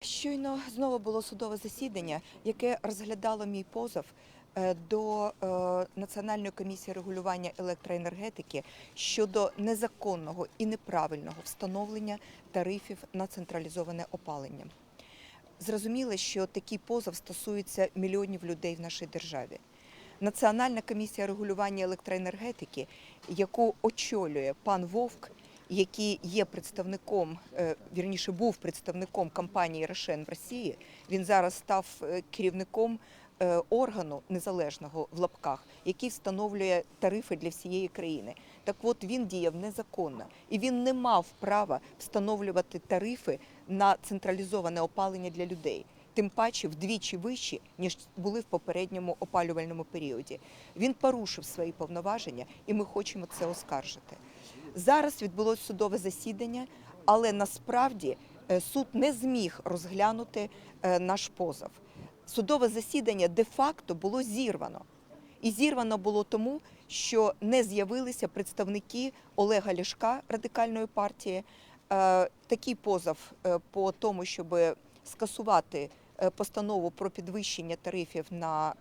Щойно знову було судове засідання, яке розглядало мій позов е, до е, Національної комісії регулювання електроенергетики щодо незаконного і неправильного встановлення тарифів на централізоване опалення. Зрозуміло, що такий позов стосується мільйонів людей в нашій державі. Національна комісія регулювання електроенергетики, яку очолює пан Вовк, який є представником, е, вірніше був представником компанії Рошен в Росії. Він зараз став е, керівником е, органу незалежного в лапках, який встановлює тарифи для всієї країни. Так от він діяв незаконно і він не мав права встановлювати тарифи на централізоване опалення для людей. Тим паче вдвічі вищі, ніж були в попередньому опалювальному періоді. Він порушив свої повноваження, і ми хочемо це оскаржити. Зараз відбулось судове засідання, але насправді е, суд не зміг розглянути е, наш позов. Судове засідання де-факто було зірвано. І зірвано було тому, що не з'явилися представники Олега Ляшка радикальної партії. Е, Такий позов по тому, щоб скасувати постанову про підвищення тарифів на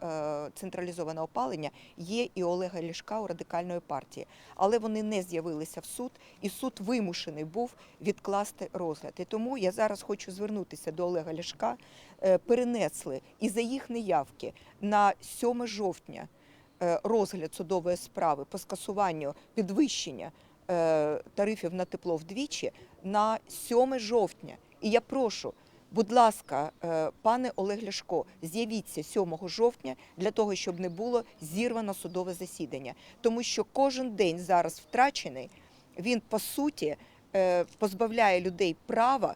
е, централізоване опалення, є і Олега Ляшка у радикальної партії. Але вони не з'явилися в суд, і суд вимушений був відкласти розгляд. І тому я зараз хочу звернутися до Олега Ляшка. Е, Перенесли і за їх неявки на 7 жовтня е, розгляд судової справи по скасуванню підвищення е, тарифів на тепло вдвічі на 7 жовтня. І я прошу, будь ласка, е, пане Олег Ляшко, з'явіться 7 жовтня для того, щоб не було зірвано судове засідання. Тому що кожен день зараз втрачений, він по суті е, позбавляє людей права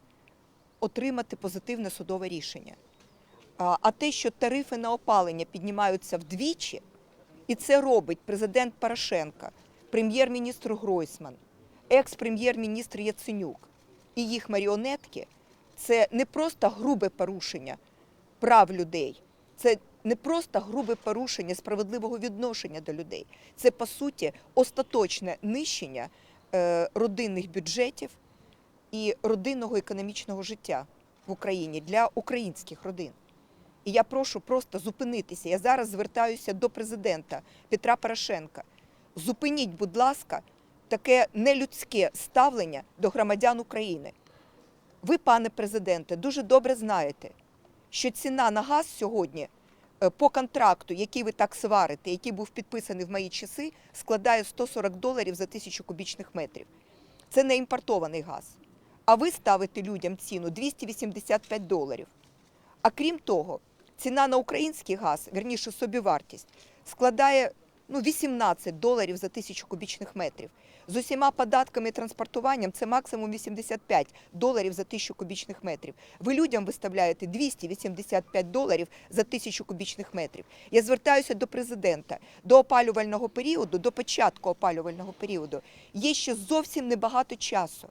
отримати позитивне судове рішення. А те, що тарифи на опалення піднімаються вдвічі, і це робить президент Порошенка, прем'єр-міністр Гройсман, екс-прем'єр-міністр Яценюк і їх маріонетки, це не просто грубе порушення прав людей, це не просто грубе порушення справедливого відношення до людей. Це по суті остаточне нищення е, родинних бюджетів і родинного економічного життя в Україні для українських родин. І я прошу просто зупинитися. Я зараз звертаюся до президента Петра Порошенка. Зупиніть, будь ласка, таке нелюдське ставлення до громадян України. Ви, пане президенте, дуже добре знаєте, що ціна на газ сьогодні е, по контракту, який ви так сварите, який був підписаний в мої часи, складає 140 доларів за тисячу кубічних метрів. Це не імпортований газ. А ви ставите людям ціну 285 доларів. А крім того, ціна на український газ, верніше собівартість, складає ну, 18 доларів за тисячу кубічних метрів. З усіма податками і транспортуванням це максимум 85 доларів за тисячу кубічних метрів. Ви людям виставляєте 285 доларів за тисячу кубічних метрів. Я звертаюся до президента до опалювального періоду, до початку опалювального періоду. Є ще зовсім небагато часу.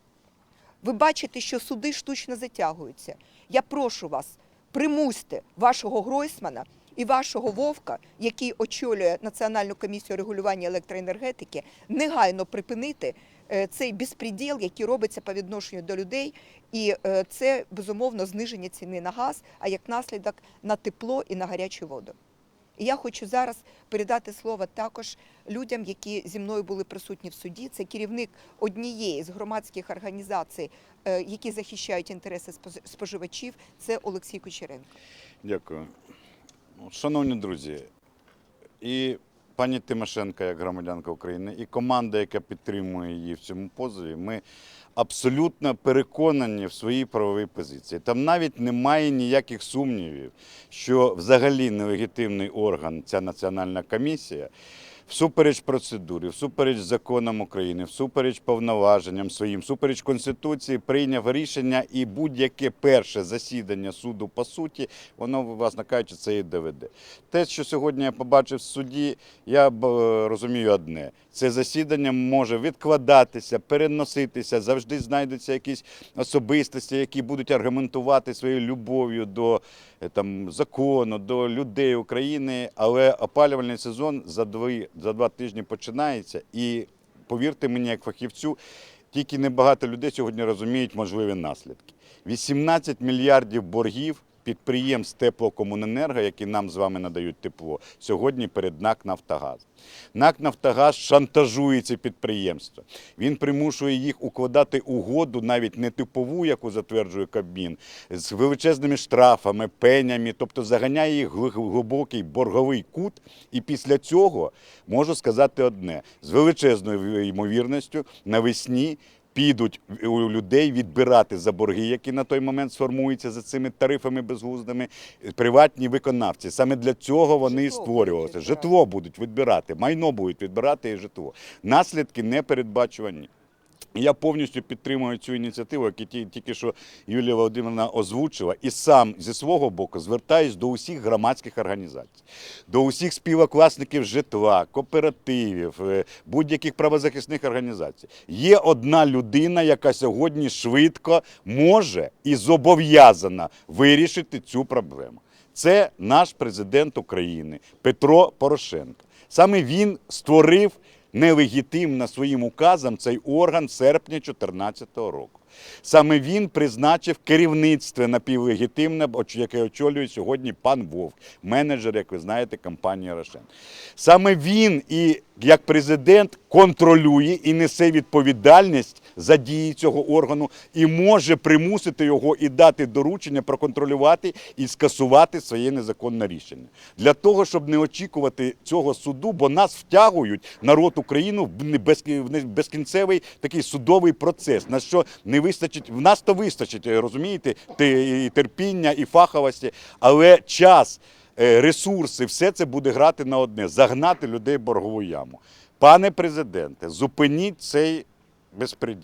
Ви бачите, що суди штучно затягуються. Я прошу вас, примусьте вашого Гройсмана і вашого Вовка, який очолює Національну комісію регулювання електроенергетики, негайно припинити е, цей безпреділ, який робиться по відношенню до людей, і е, це безумовно зниження ціни на газ, а як наслідок на тепло і на гарячу воду. І я хочу зараз передати слово також людям, які зі мною були присутні в суді. Це керівник однієї з громадських організацій, е, які захищають інтереси спожи- споживачів. Це Олексій Кучеренко. Дякую. Ну, Шановні друзі, і пані Тимошенко, як громадянка України, і команда, яка підтримує її в цьому позові, ми абсолютно переконані в своїй правовій позиції. Там навіть немає ніяких сумнівів, що взагалі нелегітимний орган, ця національна комісія, всупереч процедурі, всупереч законам України, всупереч повноваженням своїм, всупереч Конституції, прийняв рішення і будь-яке перше засідання суду по суті, воно, власне кажучи, це і доведе. Те, що сьогодні я побачив в суді, я е, розумію одне: це засідання може відкладатися, переноситися, завжди знайдуться якісь особистості, які будуть аргументувати своєю любов'ю до е, там, закону, до людей України, але опалювальний сезон за два, за два тижні починається і. Повірте мені, як фахівцю, Тільки небагато людей сьогодні розуміють можливі наслідки. 18 мільярдів боргів підприємств теплокомуненерго, які нам з вами надають тепло, сьогодні перед НАК Нафтогаз. НАК Нафтогаз шантажує ці підприємства. Він примушує їх укладати угоду, навіть не типову, яку затверджує Кабмін, з величезними штрафами, пенями, тобто заганяє їх глибокий борговий кут. І після цього можу сказати одне: з величезною ймовірністю навесні підуть у людей відбирати за борги, які на той момент сформуються за цими тарифами безглуздими, приватні виконавці. Саме для цього вони Житло створювалися. Житло будуть відбирати, майно будуть відбирати і житло. Наслідки не передбачувані. Я повністю підтримую цю ініціативу, яку ті- тільки що Юлія Володимирівна озвучила, і сам зі свого боку звертаюсь до усіх громадських організацій, до усіх співвласників житла, кооперативів, е, будь-яких правозахисних організацій. Є одна людина, яка сьогодні швидко може і зобов'язана вирішити цю проблему. Це наш президент України Петро Порошенко. Саме він створив нелегітимно своїм указом цей орган в серпні 2014 року. Саме він призначив керівництво напівлегітимне, яке очолює сьогодні пан Вовк, менеджер, як ви знаєте, компанії Рошен. Саме він і як президент контролює і несе відповідальність за дії цього органу і може примусити його і дати доручення проконтролювати і скасувати своє незаконне рішення. Для того, щоб не очікувати цього суду, бо нас втягують народ України в безкінцевий такий судовий процес. На що не вистачить, в нас то вистачить, розумієте, те- і терпіння, і фаховості, але час. е, Ресурси, все це буде грати на одне загнати людей в боргову яму. Пане президенте, зупиніть цей безпреділ.